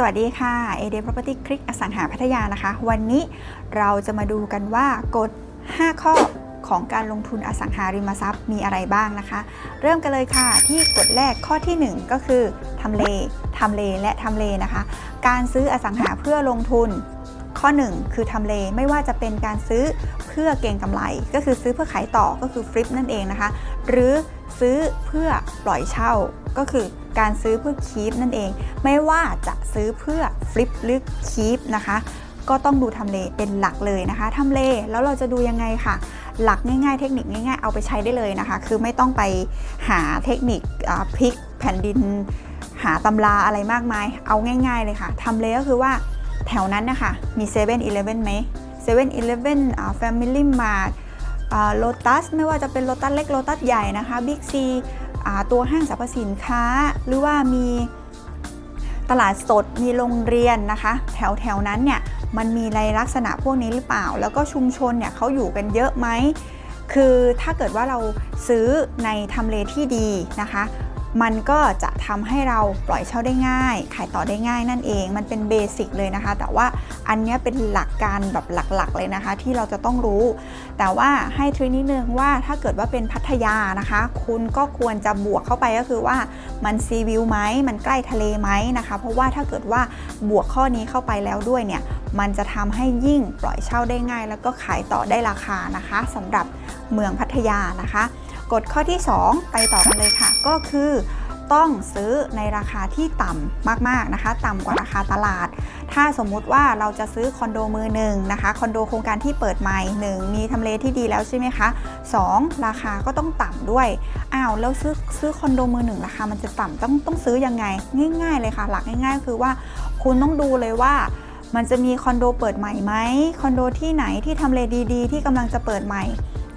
สวัสดีค่ะ AD Property Click อสังหาพัทยานะคะ วันนี้เราจะมาดูกันว่ากฎ 5 ข้อของการลงทุนอสังหาริมทรัพย์มีอะไรบ้างนะคะ เริ่มกันเลยค่ะที่กฎแรกข้อที่ 1 ก็คือทำเลทำเลและทำเลนะคะ การซื้ออสังหาเพื่อลงทุน ข้อ 1 คือทำเลไม่ว่าจะเป็นการซื้อเพื่อเก็งกำไร ก็คือซื้อเพื่อขายต่อก็คือฟลิปนั่นเองนะคะ หรือ ซื้อเพื่อปล่อยเช่า ก็คือการซื้อเพื่อคีปนั่นเอง ไม่ว่าจะซื้อเพื่อฟลิปหรือคีปนะคะ ก็ต้องดูทำเลเป็นหลักเลยนะคะทำเลแล้วเราจะดูยังไงค่ะ หลักง่ายๆ เทคนิคง่ายๆ เอาไปใช้ได้เลยนะคะ คือไม่ต้องไปหาเทคนิคพลิกแผ่นดิน หาตำราอะไรมากมาย เอาง่าย ๆ เลยค่ะทำเลก็คือว่าแถวนั้นนะคะมี7 e เ e ่ e อเลไหม7 e เ e ่ e อ่า Family Mart โลตัสไม่ว่าจะเป็นโลตัสเล็กโลตัสใหญ่นะคะบิ๊กซีตัวห้างสรรพสินค้า หรือว่ามีตลาดสดมีโรงเรียนนะคะ แถวแถวๆนั้นเนี่ยมันมีในลักษณะพวกนี้หรือเปล่า แล้วก็ชุมชนเนี่ยเขาอยู่กันเยอะไหมคือถ้าเกิดว่าเราซื้อในทำเลที่ดีนะคะ มันก็จะทำให้เราปล่อยเช่าได้ง่าย ขายต่อได้ง่ายนั่นเอง มันเป็นเบสิกเลยนะคะ แต่ว่าอันนี้เป็นหลักการแบบหลักๆเลยนะคะ ที่เราจะต้องรู้ แต่ว่าให้ทริคนิดนึงว่าถ้าเกิดว่าเป็นพัทยานะคะ คุณก็ควรจะบวกเข้าไปก็คือว่ามันซีวิวไหมมันใกล้ทะเลไหมนะคะ เพราะว่าถ้าเกิดว่าบวกข้อนี้เข้าไปแล้วด้วยเนี่ยมันจะทำให้ยิ่งปล่อยเช่าได้ง่าย แล้วก็ขายต่อได้ราคานะคะสำหรับเมืองพัทยานะคะ กฎข้อที่ 2 ไปต่อกันเลยค่ะ ก็คือต้องซื้อในราคาที่ต่ำมากๆนะคะ ต่ำกว่าราคาตลาด ถ้าสมมุติว่าเราจะซื้อคอนโดมือหนึ่งนะคะคอนโดโครงการที่เปิดใหม่หนึ่งมีทำเลที่ดีแล้วใช่ไหมคะ 2. ราคาก็ต้องต่ำด้วยอ้าวแล้วซื้อซื้อคอนโดมือหนึ่งราคามันจะต่ำต้องต้องซื้อยังไง ง่าย ๆ เลยค่ะ หลักง่าย ๆ คือว่าคุณต้องดูเลยว่ามันจะมีคอนโดเปิดใหม่ไหมคอนโดที่ไหนที่ทำเลดี ๆ ที่กำลังจะเปิดใหม่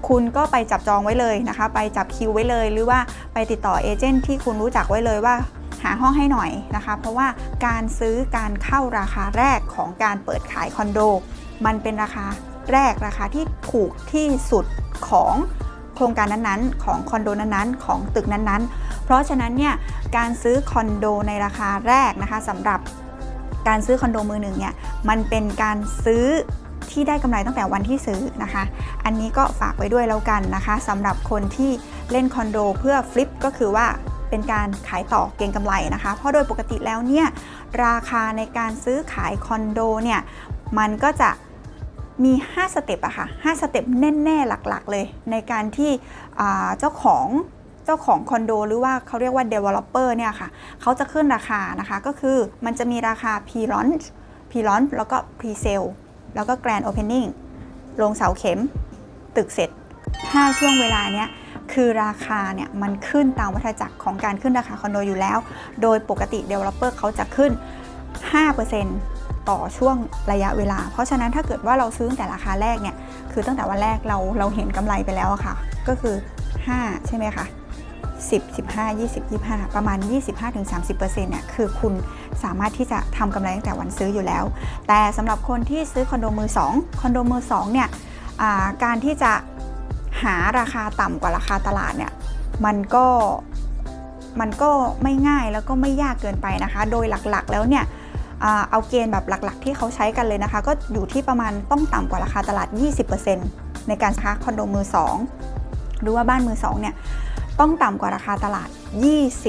คุณก็ไปจับจองไว้เลยนะคะ ไปจับคิวไว้เลย หรือว่าไปติดต่อเอเจนต์ที่คุณรู้จักไว้เลยว่าหาห้องให้หน่อยนะคะ เพราะว่าการซื้อการเข้าราคาแรกของการเปิดขายคอนโด มันเป็นราคาแรกราคาที่ถูกที่สุดของโครงการนั้นๆ ของคอนโดนั้นๆ ของตึกนั้นๆ เพราะฉะนั้นเนี่ยการซื้อคอนโดในราคาแรกนะคะสำหรับการซื้อคอนโดมือหนึ่งเนี่ยมันเป็นการซื้อ ที่ได้กำไรตั้งแต่วันที่ซื้อนะคะ อันนี้ก็ฝากไว้ด้วยแล้วกันนะคะสำหรับคนที่เล่นคอนโดเพื่อฟลิปก็คือว่าเป็นการขายต่อเก็งกำไรนะคะ เพราะโดยปกติแล้วเนี่ยราคาในการซื้อขายคอนโดเนี่ยมันก็จะมี 5 สเต็ปอะค่ะ5สเต็ปแน่ๆหลักๆ เลย ในการที่เจ้าของเจ้าของคอนโดหรือว่าเขาเรียกว่า developer เนี่ยค่ะเขาจะขึ้นราคานะคะ ก็คือมันจะมีราคา pre-launch pre-launch แล้วก็ pre-sale แล้วก็ grand opening ลงเสาเข็ม ตึกเสร็จ 5 ช่วงเวลาเนี้ยคือราคาเนี่ยมันขึ้นตามวัฏจักรของการขึ้นราคาคอนโดอยู่แล้ว โดยปกติ developer เขาจะขึ้น 5%ต่อช่วงระยะเวลา เพราะฉะนั้นถ้าเกิดว่าเราซื้อแต่ราคาแรกเนี่ย คือตั้งแต่วันแรกเราเราเห็นกำไรไปแล้วอะค่ะ ก็คือ 5 ใช่ไหมคะ 10 15 20 25 ประมาณ 25-30%เนี่ยคือคุณสามารถที่จะทำกำไรตั้งแต่วันซื้ออยู่แล้ว แต่สำหรับคนที่ซื้อคอนโดมือ2คอนโดมือ2เนี่ยการที่จะหาราคาต่ำกว่าราคาตลาดเนี่ยมันก็มันก็ไม่ง่ายแล้วก็ไม่ยากเกินไปนะคะ โดยหลักๆแล้วเนี่ยเอาเกณฑ์แบบหลักๆ ที่เขาใช้กันเลยนะคะ ก็อยู่ที่ประมาณต้องต่ำกว่าราคาตลาด 20%ในการค้าคอนโดมือ 2 หรือว่าบ้านมือ2เนี่ย ต้องต่ำกว่าราคาตลาด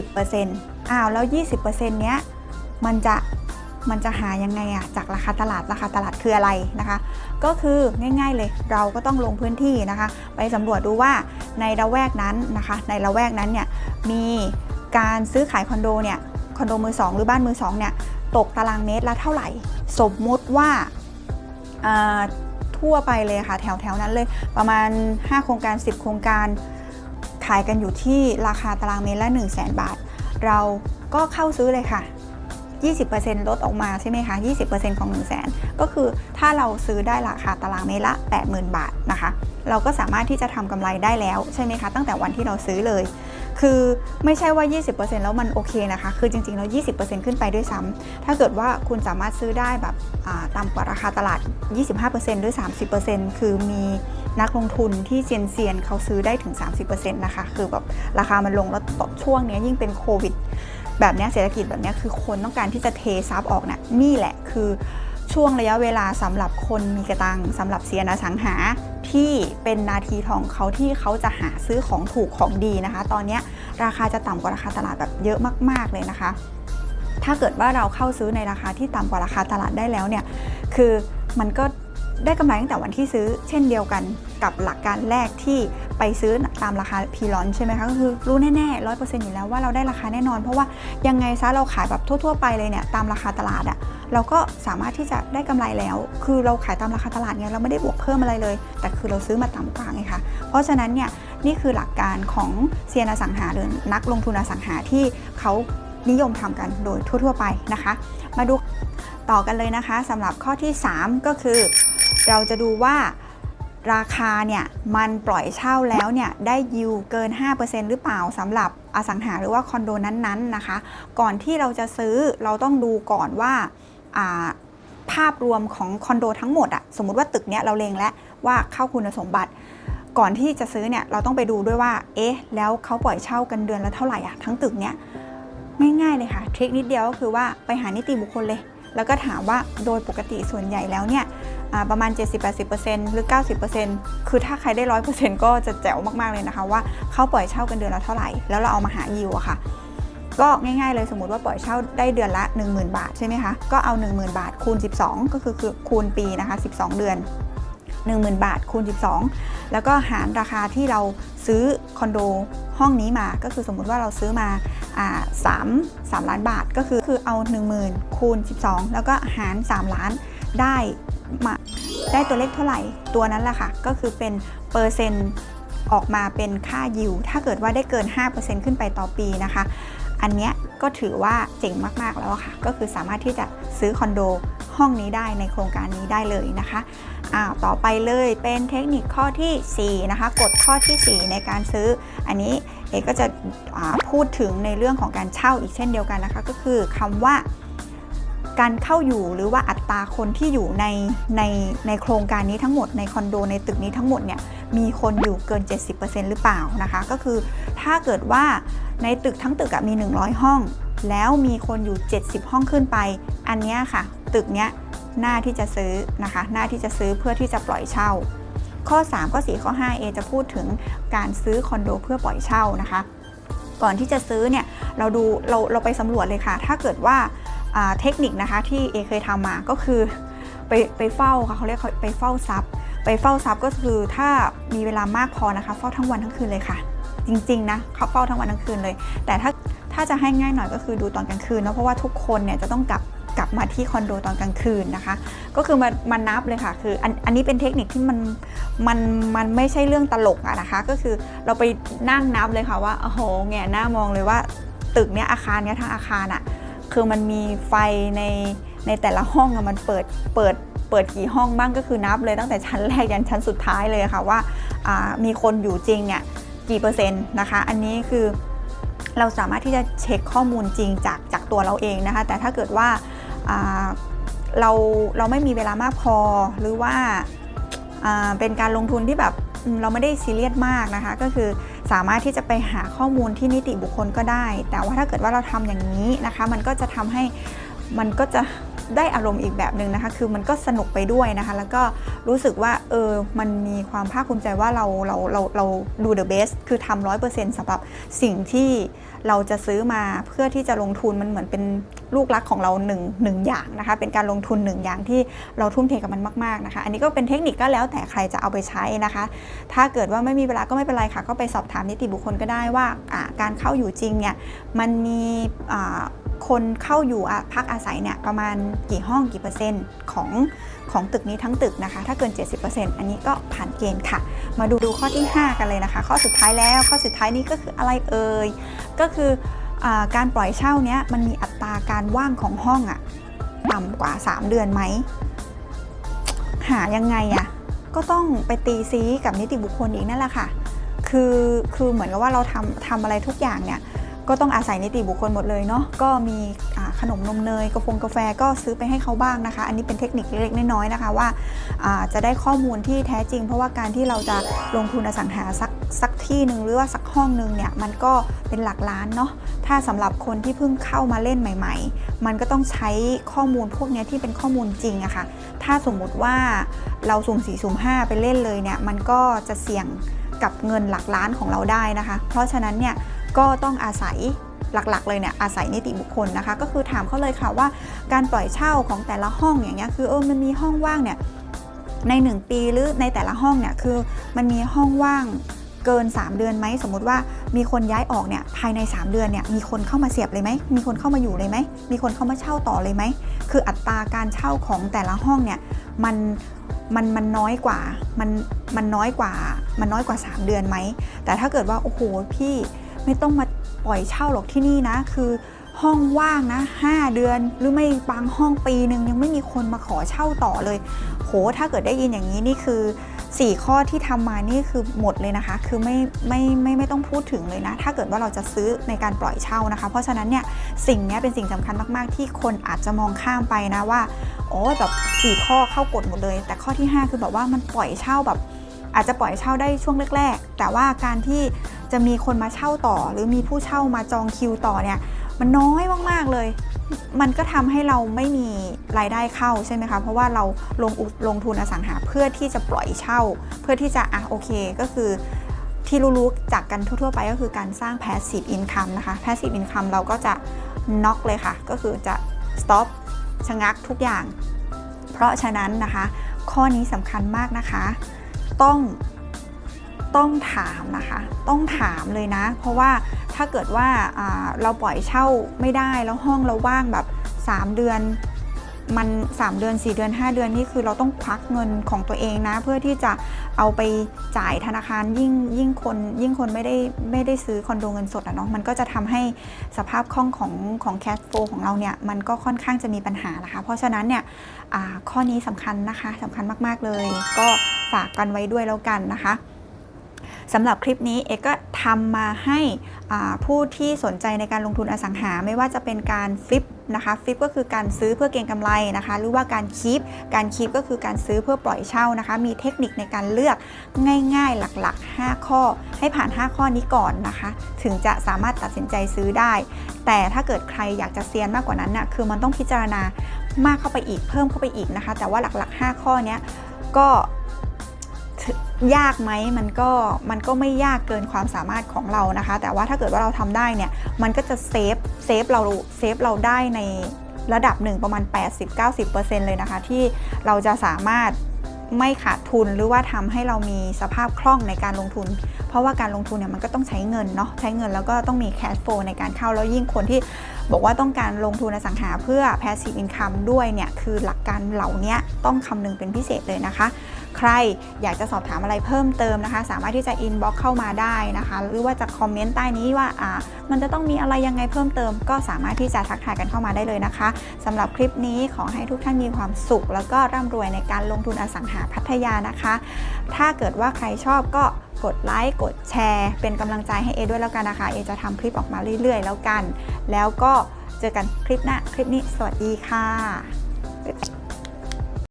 20%อ้าวแล้ว 20%เนี้ยมันจะมันจะหายังไงอะจากราคาตลาดราคาตลาดคืออะไรนะคะ ก็คือง่าย ๆเลยเราก็ต้องลงพื้นที่นะคะ ไปสำรวจดูว่าในละแวกนั้นนะคะ ในละแวกนั้นเนี่ยมีการซื้อขายคอนโดเนี่ยคอนโดมือ2หรือบ้านมือ2เนี่ยตกตารางเมตรละเท่าไหร่ สมมุติว่าอ่าทั่วไปเลยค่ะแถวๆนั้นเลยประมาณ 5 โครงการ 10 โครงการ ขายกันอยู่ที่ราคาตารางเมตรละ 1 0 0 0 0แบาท เราก็เข้าซื้อเลยค่ะ 20%ลดออกมาใช่ไหมคะ 20%ของ 1 0 0 0 0แก็คือถ้าเราซื้อได้ราคาตารางเมตรละ 80,000 บาทนะคะ เราก็สามารถที่จะทำกำไรได้แล้วใช่ไหมคะ ตั้งแต่วันที่เราซื้อเลย คือไม่ใช่ว่า 20%แล้วมันโอเคนะคะ คือจริงๆแล้ว 20%ขึ้นไปด้วยซ้ำถ้าเกิดว่าคุณสามารถซื้อได้แบบต่ำกว่าราคาตลาด 25%หรือ 30%คือมีนักลงทุนที่เซียนเซียนๆเขาซื้อได้ถึง 30%นะคะ คือแบบราคามันลงแล้วตช่วงนี้ยิ่งเป็นโควิด แบบนี้เศรษฐกิจแบบนี้คือคนต้องการที่จะเทซับออกน่ะนี่แหละคือ ช่วงระยะเวลาสำหรับคนมีกระตังสำหรับเซียนอสังหาที่เป็นนาทีทองเขาที่เขาจะหาซื้อของถูกของดีนะคะ ตอนนี้ราคาจะต่ำกว่าราคาตลาดแบบเยอะมาก ๆ เลยนะคะ ถ้าเกิดว่าเราเข้าซื้อในราคาที่ต่ำกว่าราคาตลาดได้แล้วเนี่ยคือมันก็ได้กำไรตั้งแต่วันที่ซื้อ เช่นเดียวกันกับหลักการแรกที่ไปซื้อตามราคาพีลอนใช่ไหมคะก็คือรู้แน่ๆร้อยเปอร์เซ็นต์อยู่แล้วว่าเราได้ราคาแน่นอน เพราะว่ายังไงซะเราขายแบบทั่ว ๆ ไปเลยเนี่ยตามราคาตลาดอะ เราก็สามารถที่จะได้กำไรแล้ว คือเราขายตามราคาตลาดไงเราไม่ได้บวกเพิ่มอะไรเลย แต่คือเราซื้อมาต่ำกว่าไงคะเพราะฉะนั้นเนี่ยนี่คือหลักการของเซียนอสังหาหรือนักลงทุนอสังหาที่เขานิยมทำกันโดยทั่ว ๆ ไปนะคะ มาดูต่อกันเลยนะคะสำหรับข้อที่ 3 ก็คือ เราจะดูว่าราคาเนี่ยมันปล่อยเช่าแล้วเนี่ยได้ยิวเกิน 5%หรือเปล่าสำหรับอสังหาหรือว่าคอนโดนั้นๆนะคะ ก่อนที่เราจะซื้อเราต้องดูก่อนว่า ภาพรวมของคอนโดทั้งหมดอะสมมติว่าตึกเนี้ยเราเลงแล้วว่าเข้าคุณสมบัติ ก่อนที่จะซื้อเนี่ยเราต้องไปดูด้วยว่า เอ๊ะ แล้วเขาปล่อยเช่ากันเดือนละเท่าไหร่อะทั้งตึกเนี้ยง่ายๆเลยค่ะทริคนิดเดียวก็คือว่าไปหานิติบุคคลเลย แล้วก็ถามว่าโดยปกติส่วนใหญ่แล้วเนี่ยประมาณ 70-80%หรือ 90%คือถ้าใครได้ 100%ก็จะแจ๋วมากๆเลยนะคะว่าเขาปล่อยเช่ากันเดือนละเท่าไหร่ แล้วเราเอามาหายิวอะค่ะ ก็ง่ายๆเลยสมมติว่าปล่อยเช่าได้เดือนละ 10,000 บาทใช่ไหมคะ ก็เอา 10,000 บาทคูณ 12 ก็คือคือคูณปีนะคะ 12 เดือน 10,000 บาทคูณ 12 แล้วก็หารราคาที่เราซื้อคอนโดห้องนี้มา ก็คือสมมุติว่าเราซื้อมาอ่า3 3ล้านบาท ก็คือคือเอา 10,000 คูณ 12 แล้วก็หาร 3 ล้านได้มาได้ตัวเลขเท่าไหร่ตัวนั้นแหละค่ะ ก็คือเป็นเปอร์เซ็นต์ออกมาเป็นค่ายิว ถ้าเกิดว่าได้เกิน 5%ขึ้นไปต่อปีนะคะ อันเนี้ยก็ถือว่าเจ๋งมากๆแล้วค่ะ ก็คือสามารถที่จะซื้อคอนโดห้องนี้ได้ในโครงการนี้ได้เลยนะคะอ้าวต่อไปเลยเป็นเทคนิคข้อทีสี่4 นะคะ กฎข้อทีสี่ 4 ในการซื้อ อันนี้เอกก็จะพูดถึงในเรื่องของการเช่าอีกเช่นเดียวกันนะคะ ก็คือคำว่าการเข้าอยู่หรือว่าอัตราคนที่อยู่ในในในโครงการนี้ทั้งหมดในคอนโดในตึกนี้ทั้งหมดเนี่ย มีคนอยู่เกิน 70%หรือเปล่านะคะ ก็คือถ้าเกิดว่าในตึกทั้งตึกมี 100 ห้อง แล้วมีคนอยู่ 70 ห้องขึ้นไป อันนี้ค่ะ ตึกเนี้ยหน้าที่จะซื้อนะคะหน้าที่จะซื้อเพื่อที่จะปล่อยเช่า ข้อ 3 ข้อ 4 ข้อ5เอจะพูดถึงการซื้อคอนโดเพื่อปล่อยเช่านะคะ ก่อนที่จะซื้อเนี่ยเราดูเราเราไปสำรวจเลยค่ะ ถ้าเกิดว่าเทคนิคนะคะที่เอเคยทำมาก็คือไปไปเฝ้าค่ะเขาเรียกไปเฝ้าซับ ไปเฝ้าซับก็คือถ้ามีเวลามากพอนะคะ เฝ้าทั้งวันทั้งคืนเลยค่ะ จริงๆนะเขาเฝ้าทั้งวันทั้งคืนเลย แต่ถ้าถ้าจะให้ง่ายหน่อยก็คือดูตอนกลางคืนเนาะเพราะว่าทุกคนเนี่ยจะต้องกลับกลับมาที่คอนโดตอนกลางคืนนะคะ ก็คือมามานับเลยค่ะคืออันอันนี้เป็นเทคนิคที่มันมันมันไม่ใช่เรื่องตลกอะนะคะ ก็คือเราไปนั่งนับเลยค่ะว่าโอ้โหแง่หน้ามองเลยว่าตึกเนี้ยอาคารเนี้ยทั้งอาคารอะคือมันมีไฟในในแต่ละห้องอะมันเปิดเปิด เปิดกี่ห้องบ้างก็คือนับเลยตั้งแต่ชั้นแรกยันชั้นสุดท้ายเลยค่ะว่าามีคนอยู่จริงเนี่ยกี่เปอร์เซ็นต์นะคะ อันนี้คือเราสามารถที่จะเช็คข้อมูลจริงจากจากตัวเราเองนะคะ แต่ถ้าเกิดว่าาเราเราไม่มีเวลามากพอหรือว่าาเป็นการลงทุนที่แบบเราไม่ได้ซีเรียสมากนะคะ ก็คือสามารถที่จะไปหาข้อมูลที่นิติบุคคลก็ได้ แต่ว่าถ้าเกิดว่าเราทำอย่างนี้นะคะ มันก็จะทำให้มันก็จะ ได้อารมณ์อีกแบบหนึ่งนะคะ คือมันก็สนุกไปด้วยนะคะ แล้วก็รู้สึกว่าเออมันมีความภาคภูมิใจว่าเราเราเราเราดู the best คือทำร้อยเปอร์เซ็นต์สำหรับสิ่งที่เราจะซื้อมาเพื่อที่จะลงทุนมันเหมือนเป็นลูกรักของเราหนึ่งหนึ่งอย่างนะคะ เป็นการลงทุนหนึ่งอย่างที่เราทุ่มเทกับมันมากๆนะคะ อันนี้ก็เป็นเทคนิคก็แล้วแต่ใครจะเอาไปใช้นะคะ ถ้าเกิดว่าไม่มีเวลาก็ไม่เป็นไรค่ะ ก็ไปสอบถามนิติบุคคลก็ได้ว่าอ่าการเข้าอยู่จริงเนี่ยมันมีอ่า คนเข้าอยู่พักอาศัยเนี่ยประมาณกี่ห้องกี่เปอร์เซ็นต์ของของตึกนี้ทั้งตึกนะคะ ถ้าเกิน 70%อันนี้ก็ผ่านเกณฑ์ค่ะ มาดูดูข้อที่ 5 กันเลยนะคะ ข้อสุดท้ายแล้วข้อสุดท้ายนี้ก็คืออะไรเอ่ยก็คืออการปล่อยเช่าเนี้ยมันมีอัตราการว่างของห้องอะต่ำกว่า 3 เดือนไหมหายังไงอะก็ต้องไปตีซีกับนิติบุคคลอีกนั่นแหละค่ะ คือคือเหมือนกับว่าเราทำทำอะไรทุกอย่างเนี่ย ก็ต้องอาศัยนิติบุคคลหมดเลยเนาะก็มีขนมนมเนยกาแฟกาแฟก็ซื้อไปให้เขาบ้างนะคะ อันนี้เป็นเทคนิคเล็กๆน้อยๆนะคะว่าาจะได้ข้อมูลที่แท้จริง เพราะว่าการที่เราจะลงทุนอสังหาสักสักที่หนึ่งหรือว่าสักห้องหนึ่งเนี่ยมันก็เป็นหลักล้านเนาะถ้าสำหรับคนที่เพิ่งเข้ามาเล่นใหม่ ๆ มันก็ต้องใช้ข้อมูลพวกนี้ที่เป็นข้อมูลจริงอะค่ะถ้าสมมุติว่าเราสุ่ม4สุ่ม5ไปเล่นเลยเนี่ยมันก็จะเสี่ยงกับเงินหลักล้านของเราได้นะคะ เพราะฉะนั้นเนี่ย ก็ต้องอาศัยหลักๆ เลยเนี่ยอาศัยนิติบุคคลนะคะ ก็คือถามเขาเลยค่ะว่าการปล่อยเช่าของแต่ละห้องอย่างเงี้ยคือเออมันมีห้องว่างเนี่ยใน 1 ปีหรือในแต่ละห้องเนี่ยคือมันมีห้องว่างเกิน 3 เดือนไหมสมมติว่ามีคนย้ายออกเนี่ยภายใน 3 เดือนเนี่ยมีคนเข้ามาเสียบเลยไหมมีคนเข้ามาอยู่เลยไหมมีคนเข้ามาเช่าต่อเลยไหมคืออัตราการเช่าของแต่ละห้องเนี่ยมันมันมันน้อยกว่ามันมันน้อยกว่า มันน้อยกว่า 3 เดือนไหมแต่ถ้าเกิดว่าโอ้โหพี่ ไม่ต้องมาปล่อยเช่าหรอกที่นี่นะ คือห้องว่างนะ 5 เดือนหรือไม่บางห้องปีหนึ่งยังไม่มีคนมาขอเช่าต่อเลย โหถ้าเกิดได้ยินอย่างนี้นี่คือ 4 ข้อที่ทำมานี่คือหมดเลยนะคะ คือไม่ไม่ไม่ไม่ต้องพูดถึงเลยนะ ถ้าเกิดว่าเราจะซื้อในการปล่อยเช่านะคะ เพราะฉะนั้นเนี่ยสิ่งนี้เป็นสิ่งสำคัญมาก ๆ ที่คนอาจจะมองข้ามไปนะว่าโอ้แบบ 4 ข้อเข้ากฎหมดเลย แต่ข้อที่ 5 คือแบบว่ามันปล่อยเช่าแบบอาจจะปล่อยเช่าได้ช่วงแรก ๆ แต่ว่าการที่ จะมีคนมาเช่าต่อ หรือมีผู้เช่ามาจองคิวต่อเนี่ยมันน้อยมากๆเลย มันก็ทำให้เราไม่มีรายได้เข้าใช่ไหมคะ เพราะว่าเราลงอุลงทุนอสังหาเพื่อที่จะปล่อยเช่า เพื่อที่จะอะโอเคก็คือที่รู้ๆจากกันทั่วๆไปก็คือการสร้าง passive income นะคะ passive income เราก็จะน็อกเลยค่ะ ก็คือจะ stop ชะงักทุกอย่าง เพราะฉะนั้นนะคะ ข้อนี้สำคัญมากนะคะ ต้อง ต้องถามนะคะ ต้องถามเลยนะ เพราะว่าถ้าเกิดว่าเราปล่อยเช่าไม่ได้แล้วห้องเราว่างแบบ 3 เดือนมัน 3 เดือน 4 เดือน 5 เดือนนี่คือเราต้องควักเงินของตัวเองนะ เพื่อที่จะเอาไปจ่ายธนาคารยิ่งยิ่งคนยิ่งคนไม่ได้ไม่ได้ซื้อคอนโดเงินสดอะเนาะมันก็จะทำให้สภาพคล่องของของแคชโฟของเราเนี่ย มันก็ค่อนข้างจะมีปัญหานะคะ เพราะฉะนั้นเนี่ยข้อนี้สำคัญนะคะสำคัญมาก ๆ เลย ก็ฝากกันไว้ด้วยแล้วกันนะคะ สำหรับคลิปนี้เอกก็ทำมาให้ผู้ที่สนใจในการลงทุนอสังหา ไม่ว่าจะเป็นการฟลิปนะคะฟลิปก็คือการซื้อเพื่อเก็งกำไรนะคะ หรือว่าการคีปการคีปก็คือการซื้อเพื่อปล่อยเช่านะคะ มีเทคนิคในการเลือกง่ายๆหลักๆ 5 ข้อ ให้ผ่าน 5 ข้อนี้ก่อนนะคะ ถึงจะสามารถตัดสินใจซื้อได้ แต่ถ้าเกิดใครอยากจะเซียนมากกว่านั้นน่ะคือมันต้องพิจารณามากเข้าไปอีกเพิ่มเข้าไปอีกนะคะ แต่ว่าหลักๆ 5 ข้อนี้ก็ ยากไหมมันก็มันก็ไม่ยากเกินความสามารถของเรานะคะ แต่ว่าถ้าเกิดว่าเราทำได้เนี่ยมันก็จะเซฟเซฟเราเซฟเราได้ในระดับหนึ่งประมาณ 80-90%เลยนะคะ ที่เราจะสามารถไม่ขาดทุนหรือว่าทำให้เรามีสภาพคล่องในการลงทุน เพราะว่าการลงทุนเนี่ยมันก็ต้องใช้เงินเนาะใช้เงินแล้วก็ต้องมีแคชโฟในการเข้าแล้วยิ่งคนที่บอกว่าต้องการลงทุนอสังหาเพื่อ passive income ด้วยเนี่ยคือหลักการเหล่านี้ต้องคำนึงเป็นพิเศษเลยนะคะ ใครอยากจะสอบถามอะไรเพิ่มเติมนะคะ สามารถที่จะ inbox เข้ามาได้นะคะ หรือว่าจะคอมเมนต์ใต้นี้ว่าอ่ามันจะต้องมีอะไรยังไงเพิ่มเติม ก็สามารถที่จะทักทายกันเข้ามาได้เลยนะคะสำหรับคลิปนี้ขอให้ทุกท่านมีความสุข แล้วก็ร่ำรวยในการลงทุนอสังหาพัทยานะคะ ถ้าเกิดว่าใครชอบก็กดไลค์กดแชร์ เป็นกำลังใจให้เอด้วยแล้วกันนะคะ เอจะทำคลิปออกมาเรื่อย ๆ แล้วกัน แล้วก็เจอกันคลิปหน้า คลิปนี้ สวัสดีค่ะ